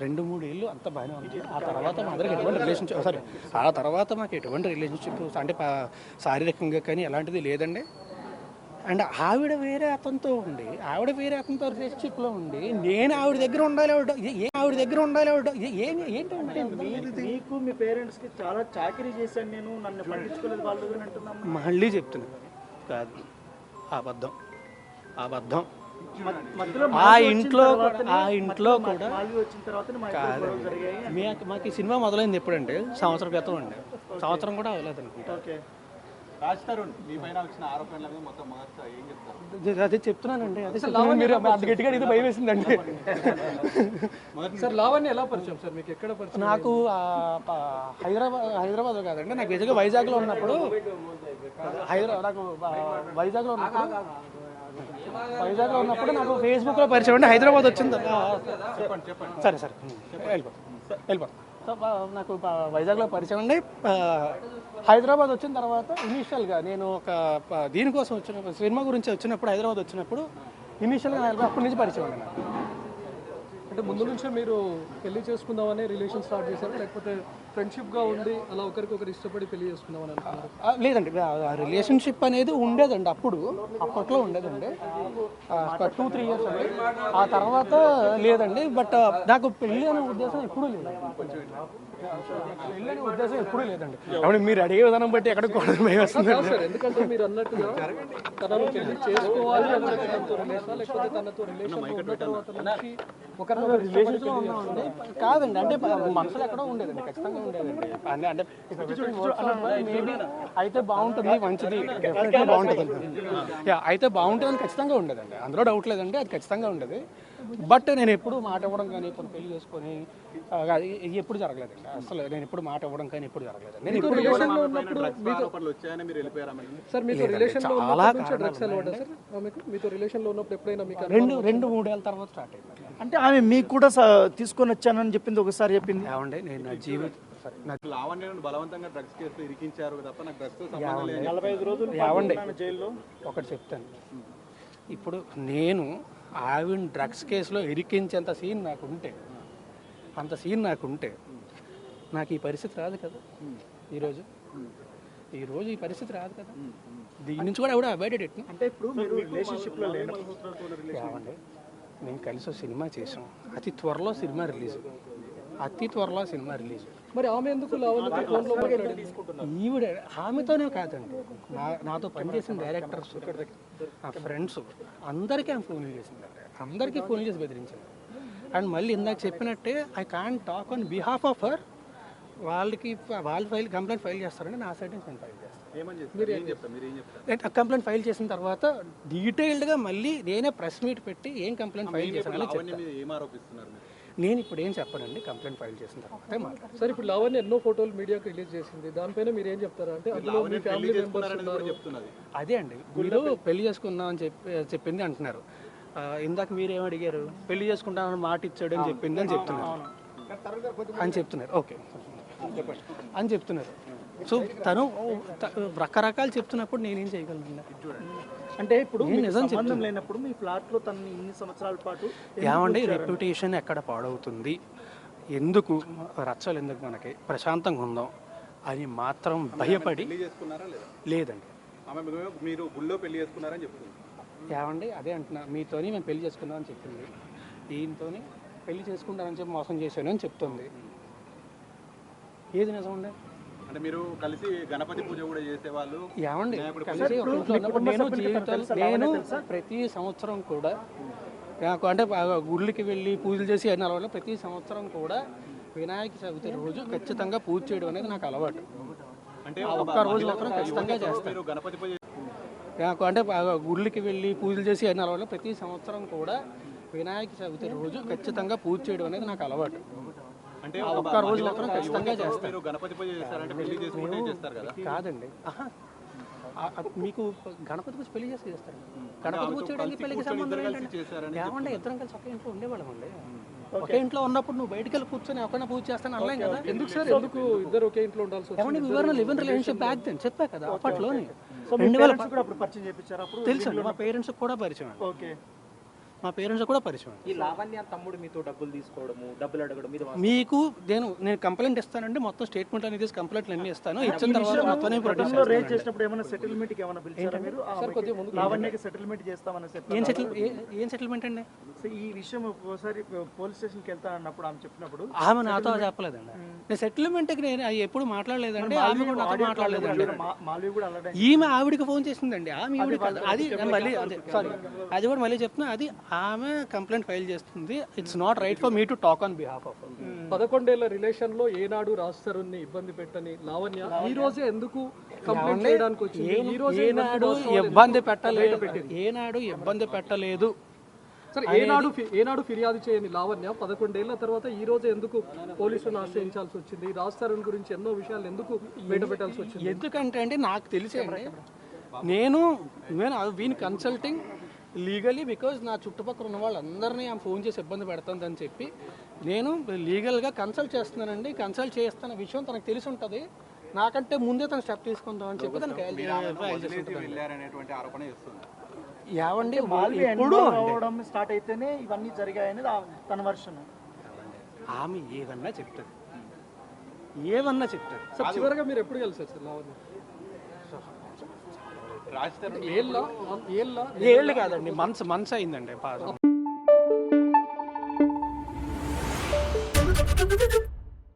రెండు మూడు ఏళ్ళు అంత బాగానే ఉంది. ఆ తర్వాత మా అందరికి ఎటువంటి రిలేషన్షిప్ సారీ ఆ తర్వాత మాకు ఎటువంటి రిలేషన్షిప్ అంటే శారీరకంగా కానీ ఎలాంటిది లేదండి. అండ్ ఆవిడ వేరే అతనితో ఉండి ఆవిడ వేరే అతనితో రిలేషన్షిప్లో ఉండి నేను ఆవిడ దగ్గర ఉండాలి ఆవిడ ఏ- ఆవిడ దగ్గర ఉండాలి ఆవిడ ఏ- ఏమి ఏంటంటే మీకు మీ పేరెంట్స్కి చాలా చాకరీ చేశాను నేను నన్ను పట్టించుకోలేదు వాళ్ళు అంటున్నాం మళ్ళీ చెప్తున్నాను కాదు. అబద్ధం. అబద్ధం. ఆ ఇంట్లో ఆ ఇంట్లో కూడా తర్వాత మా మాకు ఈ సినిమా మొదలైంది ఎప్పుడంటే సంవత్సరం క్రితం అండి. సంవత్సరం కూడా అవ్వలేదు అనుకుంటా ఓకే అదే- చెప్తున్నానండి. అదే చెప్తున్నాను. మీరు అంత గట్టిగా ఇది భయం వేసిందండి. సార్ లావణ్య ఎలా పరిచయం సార్? మీకు ఎక్కడ పరిచయం నాకు ఆ, ప- హైదరాబాద్ హైదరాబాద్ కాదండి. నాకు బేసిక్గా వైజాగ్లో ఉన్నప్పుడు హైదరాబాద్ నాకు ఆ, వైజాగ్లో ఉన్నప్పుడు వైజాగ్లో ఉన్నప్పుడు నాకు ఫేస్బుక్లో పరిచయం అండి హైదరాబాద్ వచ్చింది. సరే సరే. వెళ్ళిపో వెళ్ళిపో. సో నాకు వైజాగ్లో పరిచయం అండి హైదరాబాద్ వచ్చిన తర్వాత ఇనీషియల్గా నేను ఒక దీనికోసం వచ్చిన సినిమా గురించి వచ్చినప్పుడు హైదరాబాద్ వచ్చినప్పుడు ఇనీషియల్గా అప్పటి నుంచి పరిచయం అండి నాకు. అంటే ముందు నుంచే మీరు పెళ్ళి చేసుకుందామని రిలేషన్ స్టార్ట్ చేశారు? లేకపోతే ఫ్రెండ్షిప్గా ఉండి అలా ఒకరికొకరు ఇష్టపడి పెళ్ళి చేసుకుందామని అనుకున్నారు? లేదండి. రిలేషన్షిప్ అనేది ఉండేదండి అప్పుడు. అప్పట్లో ఉండేదండి. టూ త్రీ ఇయర్స్ అండి ఆ తర్వాత లేదండి. బట్ నాకు పెళ్ళి అనే ఉద్దేశం ఎప్పుడూ లేదు పెళ్ళి అనే ఉద్దేశం ఎప్పుడూ లేదండి. అవును మీరు అడిగే విధానం బట్టి ఎక్కడికి కూడా వస్తుంది. సార్ ఎందుకంటే మీరు అన్నట్టుగా తనను పెళ్ళి చేసుకోవాలి అని చెప్పి తనతో రిలేషన్ లేకపోతే తనతో రిలేషన్ కాదండి అంటే మనసులో ఎక్కడో ఉండేదండి ఖచ్చితంగా ఉండేదండి. అంటే అంటే మేబీ అయితే బాగుంటుంది మంచిది బాగుంటుంది. యా అయితే బాగుంటుందని ఖచ్చితంగా ఉండేదండి. అందులో డౌట్ లేదండి అది ఖచ్చితంగా ఉండేది. బట్ నేను ఎప్పుడు మాట ఇవ్వడం కానీ ఇప్పుడు పెళ్ళి చేసుకొని ఎప్పుడు జరగలేదండి అసలు నేను ఎప్పుడు మాట ఇవ్వడం కానీ ఎప్పుడు జరగలేదు. నేను ఇప్పుడు రిలేషన్లో ఉన్నప్పుడు మీతో సార్ మీతో రిలేషన్లో ఉన్నప్పటి నుంచే డ్రగ్స్ అలవాటా సార్? ఆమెకు మీతో రిలేషన్లో ఉన్నప్పుడు ఎప్పుడైనా మీకు రెండు రెండు మూడేళ్ళ తర్వాత స్టార్ట్ అయింది. అంటే ఆమె మీకు కూడా తీసుకొని వచ్చానని చెప్పింది ఒకసారి చెప్పింది. ఏమండి నేను నా జీవితం లావణ్యను బలవంతంగా డ్రగ్స్ కేసులో ఇరికించారు తప్ప నాకు డ్రగ్స్ సంబంధం లేదు. నలభై ఐదు రోజులు ఒకటి చెప్తాను. ఇప్పుడు నేను ఆవిడ డ్రగ్స్ కేసులో ఇరికించేంత సీన్ నాకు ఉంటే అంత సీన్ నాకు ఉంటే నాకు ఈ పరిస్థితి రాదు కదా ఈరోజు. ఈరోజు ఈ పరిస్థితి రాదు కదా. దీని నుంచి కూడా ఎవడో అవాయిడెడ్ ఎట్ను అంటే ఇప్పుడు మీరు నేను కలిసి సినిమా చేసాం అతి త్వరలో సినిమా రిలీజ్. అతి త్వరలో సినిమా రిలీజ్. మరి ఆమె ఎందుకు ఈవిడ ఆమెతోనే కాదండి. నా నాతో పనిచేసిన డైరెక్టర్స్ నా ఫ్రెండ్స్ అందరికీ ఆమె ఫోన్ చేసిందండి అందరికీ ఫోన్ చేసి బెదిరించింది. అండ్ మళ్ళీ ఇందాక చెప్పినట్టే I can talk on behalf of her వాళ్ళకి వాళ్ళు ఫైల్ కంప్లైంట్ ఫైల్ చేస్తారండి నా సైడ్ నుంచి నేను ఫైల్ చేస్తాను. కంప్లైంట్ ఫైల్ చేసిన తర్వాత డీటెయిల్డ్గా మళ్ళీ నేనే ప్రెస్ మీట్ పెట్టి ఏం కంప్లైంట్ ఫైల్ చేశాను నేను ఇప్పుడు ఏం చెప్పనండి కంప్లైంట్ ఫైల్ చేసిన తర్వాత మాట్లాడతాను. సార్ ఇప్పుడు లావణ్య ఎన్నో ఫోటోలు మీడియాకి రిలీజ్ చేసింది. దానిపైన మీరు ఏం చెప్తారా? అంటే అందులో మీ ఫ్యామిలీ మెంబర్స్ చెప్తున్నది. అదే అండి. మీరు పెళ్ళి చేసుకుందాం అని చెప్పి చెప్పింది అంటున్నారు. ఇందాక మీరు ఏం అడిగారు? పెళ్ళి చేసుకుంటామని మాట ఇచ్చాడు అని చెప్పింది అని చెప్తున్నారు. అని చెప్తున్నారు. ఓకే. చెప్పండి అని చెప్తున్నారు. సో తను రకరకాలు చెప్తున్నప్పుడు నేనేం చేయగలను? అంటే ఇప్పుడు నిజం సంబంధం లేనప్పుడు మీ ఫ్లాట్లో తనని ఇన్ని సంవత్సరాల పాటు ఏమండి రెప్యుటేషన్ ఎక్కడ పాడవుతుంది? ఎందుకు రచ్చలు ఎందుకు మనకి? ప్రశాంతంగా ఉందాం అని మాత్రం భయపడి పెళ్ళి చేసుకున్నారా లేదా? లేదండి. ఆమె మీరు- గుళ్ళో పెళ్ళి చేసుకున్నారని చెప్తుంది ఏమండి అదే అంటున్నా. మీతోని మేము పెళ్ళి చేసుకున్నాం అని చెప్పింది. ఈయనతోని పెళ్ళి చేసుకుంటానని చెప్పి మోసం చేశాను అని చెప్తుంది. ఏది నిజం అండి అంటే మీరు కలిసి గణపతి పూజ కూడా చేసేవాళ్ళు? ఏమండి వినాయకుడి కలిసి ఒక ఇంట్లో ఉన్నప్పుడు నేను జీవితాలు నేను ప్రతి సంవత్సరం కూడా నాకు అంటే బాగా గుళ్ళకి వెళ్ళి పూజలు చేసి అన్ని అలవాటు ప్రతి సంవత్సరం కూడా వినాయక చవితి రోజు ఖచ్చితంగా పూజ చేయడం అనేది నాకు అలవాటు. అంటే ఒక్క రోజు మాత్రం ఖచ్చితంగా చేస్తాను. మీరు గణపతి పూజ నాకు అంటే బాగా గుళ్ళకి వెళ్ళి పూజలు చేసి అన్ని అలవాటు ప్రతి సంవత్సరం కూడా వినాయక చవితి రోజు ఖచ్చితంగా పూజ చేయడం అనేది నాకు అలవాటు. అంటే ఒక్క రోజు మాత్రం ఖచ్చితంగా చేస్తాను మీరు గణపతి పూజ చేస్తారంటే పెళ్ళి చేసుకుంటే చేస్తారు కదా? కాదండి. మీకు గణపతి పూజ పెళ్ళి చేసి చేస్తారు. గణపతి పూజ చేయడానికి పెళ్ళికి సంబంధం? ఏమంటే ఇద్దరం కలిసి ఒకే ఇంట్లో ఉండేవాళ్ళం అండి. ఒకే ఇంట్లో ఉన్నప్పుడు నువ్వు బయటికి వెళ్ళి కూర్చొని ఒకరిని పూజ చేస్తాను అనలేం కదా? ఎందుకు సార్? ఎందుకు? ఇద్దరు ఒకే ఇంట్లో ఉండాల్సి వచ్చింది ఏమంటే వివరణ live in relationship back then చెప్పా కదా అప్పట్లోనే. రెండు వేల తెలుసు మా పేరెంట్స్ కూడా పరిచయం ఓకే. మా పేరెంట్స్ కూడా పరిచయం. ఈ లావణ్య తమ్ముడు మీతో డబ్బులు తీసుకోవడము డబ్బులు అడగడం మీద మీకు నేను నేను కంప్లైంట్ ఇస్తానండి మొత్తం స్టేట్మెంట్ అనేది కంప్లైంట్లు అన్నీ ఇస్తాను. ఇచ్చిన తర్వాత మొత్తం ప్రొడ్యూస్ రేట్ చేసినప్పుడు ఏమైనా సెటిల్మెంట్కి ఏమైనా పిలిచారా మీరు? ఆ కొద్దిగా ముందుకు లావణ్యకి సెటిల్మెంట్ చేస్తామని ఏం సెటిల్ ఏం సెటిల్మెంట్ అండి? ఈ విషయం ఒకసారి పోలీస్ స్టేషన్కి వెళ్తా అన్నప్పుడు ఆమె చెప్పినప్పుడు ఆమె నాతో చెప్పలేదండి. నేను సెటిల్మెంట్కి నేను ఎప్పుడు మాట్లాడలేదండి ఆమె కూడా నాతో మాట్లాడలేదండి. ఈమె ఆవిడకి ఫోన్ చేసిందండి ఆమె ఆవిడ. అది మళ్ళీ అదే సారీ అది కూడా మళ్ళీ చెప్తున్నా అది ఆమె కంప్లైంట్ ఫైల్ చేస్తుంది. It's not right for me to talk on behalf of పదకొండేళ్ళ రిలేషన్లో ఏనాడు రాస్తారుని ఇబ్బంది పెట్టని లావణ్య ఈ రోజే ఎందుకు కంప్లైంట్ చేయడానికి వచ్చింది? ఈ రోజే ఏనాడు ఇబ్బంది పెట్టలేదు. ఏనాడు ఇబ్బంది పెట్టలేదు. సరే ఏనాడు ఏనాడు ఫిర్యాదు చేయని లావణ్య పదకొండేళ్ళ తర్వాత ఈ రోజు ఎందుకు పోలీసులను ఆశ్రయించాల్సి వచ్చింది? రాస్తారని గురించి ఎన్నో విషయాలు ఎందుకు బయట పెట్టాల్సి వచ్చింది? ఎందుకంటే అండి నాకు తెలిసే నేను నేను వీని కన్సల్టింగ్ లీగలీ బికాజ్ నా చుట్టుపక్కల ఉన్న వాళ్ళందరినీ ఆమె ఫోన్ చేసి ఇబ్బంది పెడుతుందని చెప్పి నేను లీగల్గా కన్సల్ట్ చేస్తున్నానండి. కన్సల్ట్ చేస్తున్న విషయం తనకు తెలిసి ఉంటుంది. నాకంటే ముందే తను స్టెప్ తీసుకుందామని చెప్పి తనకి ఎప్పుడు అవడం స్టార్ట్ అయితేనే ఇవన్నీ జరిగాయనేది ఆ- తన వర్షన్. ఆమె ఏదన్నా చెప్తుంది. ఏమన్నా చెప్తుంది. సార్ చివరిగా మీరు ఎప్పుడు కలిసారు సార్? ఏళ్ళ? కాదండి మంత్స్ మంత్స్ అయిందండి పాస్